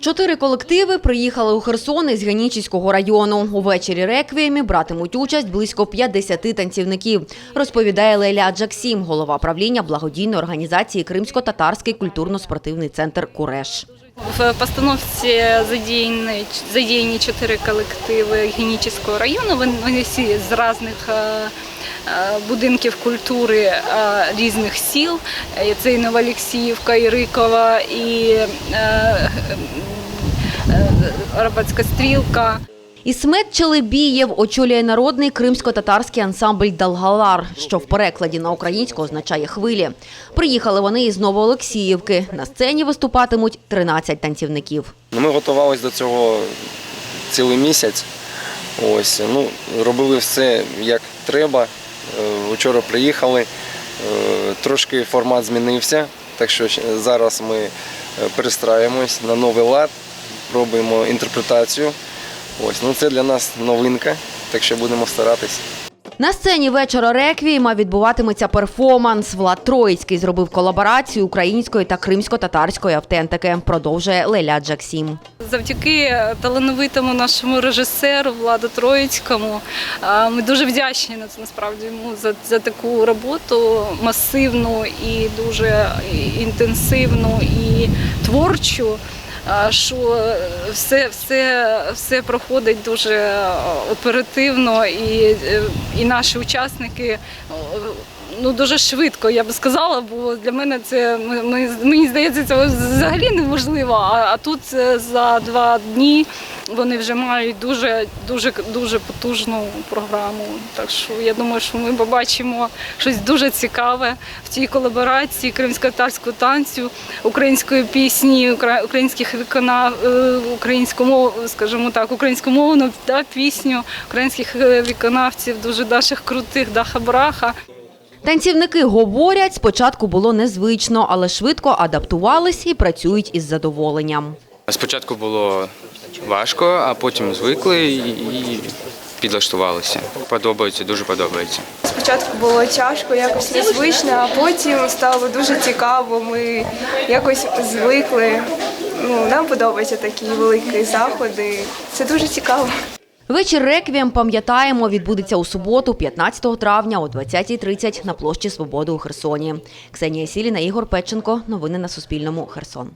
Чотири колективи приїхали у Херсон із Генічіського району. Увечері реквіємі братимуть участь близько 50 танцівників, розповідає Леля Джаксім, голова правління благодійної організації Кримсько-татарський культурно-спортивний центр «Куреш». В постановці задіяні, задіяні чотири колективи Генічеського району. Вони, всі з різних е, е, будинків культури е, різних сіл. Це і Новоліксіївка, і Рикова, і Арабатська стрілка. Ісмет Челебієв очолює народний кримсько-татарський ансамбль «Далгалар», що в перекладі на українську означає «хвилі». Приїхали вони із Новоолексіївки. На сцені виступатимуть 13 танцівників. Ну, Ми готувалися до цього цілий місяць. Ось, ну, робили все як треба. Е, Вчора приїхали, е, трошки формат змінився, так що зараз ми е, перестраюємось на новий лад, пробуємо інтерпретацію. Ось, ну, це для нас новинка, так що будемо старатись. На сцені вечора реквієма відбуватиметься перформанс. Влад Троїцький зробив колаборацію української та кримсько-татарської автентики. Продовжує Леля Джаксім. Завдяки талановитому нашому режисеру Владу Троїцькому ми дуже вдячні на насправді йому за, за таку роботу масивну і дуже інтенсивну і творчу. Що все, все, все проходить дуже оперативно, і, е, і наші учасники е, ну дуже швидко, я би сказала, бо для мене це ми, мені здається, це взагалі неможливо. А, а тут е, за два дні вони вже мають дуже дуже дуже потужну програму. Так що я думаю, що ми побачимо щось дуже цікаве в цій колаборації кримсько-татарського танцю, української пісні, укра- українських виконав е, українську скажімо так, українськомовну да, пісню українських е, виконавців, дуже наших крутих Даха-Браха. Танцівники говорять, спочатку було незвично, але швидко адаптувались і працюють із задоволенням. Спочатку було важко, а потім звикли і, підлаштувалися. Подобається, дуже подобається. Спочатку було тяжко, якось незвично, а потім стало дуже цікаво. Ми якось звикли. Ну, нам подобаються такі великі заходи. Це дуже цікаво. Вечір реквієм, пам'ятаємо, відбудеться у суботу, 15 травня о 20.30 на площі Свободи у Херсоні. Ксенія Сіліна, Ігор Петченко. Новини на Суспільному. Херсон.